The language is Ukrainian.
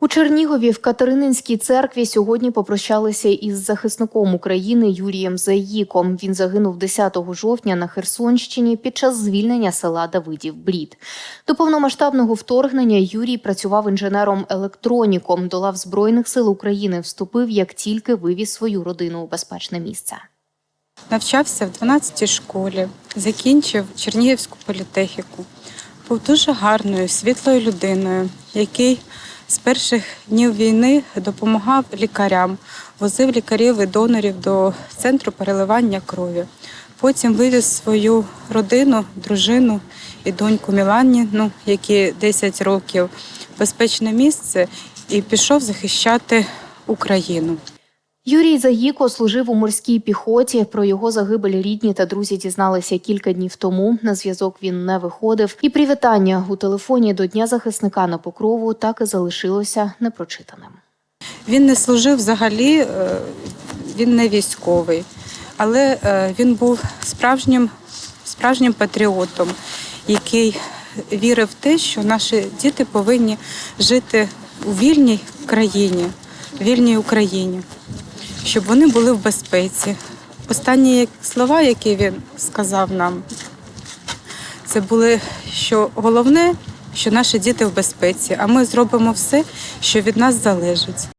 У Чернігові в Катерининській церкві сьогодні попрощалися із захисником України Юрієм Заїком. Він загинув 10 жовтня на Херсонщині під час звільнення села Давидів Брід. До повномасштабного вторгнення Юрій працював інженером-електроніком. До лав Збройних сил України вступив, як тільки вивіз свою родину у безпечне місце. Навчався в 12-й школі, закінчив Чернігівську політехніку. Був дуже гарною, світлою людиною, який з перших днів війни допомагав лікарям, возив лікарів і донорів до центру переливання крові. Потім вивіз свою родину, дружину і доньку Міланіну, які 10 років в безпечне місце, і пішов захищати Україну. Юрій Заїко служив у морській піхоті. Про його загибель рідні та друзі дізналися кілька днів тому. На зв'язок він не виходив. І привітання у телефоні до Дня захисника на покрову так і залишилося непрочитаним. Він не служив взагалі, е, він не військовий, але е, він був справжнім, справжнім патріотом, який вірив в те, що наші діти повинні жити у вільній країні, вільній Україні, щоб вони були в безпеці. Останні слова, які він сказав нам, це були, що головне, що наші діти в безпеці, а ми зробимо все, що від нас залежить.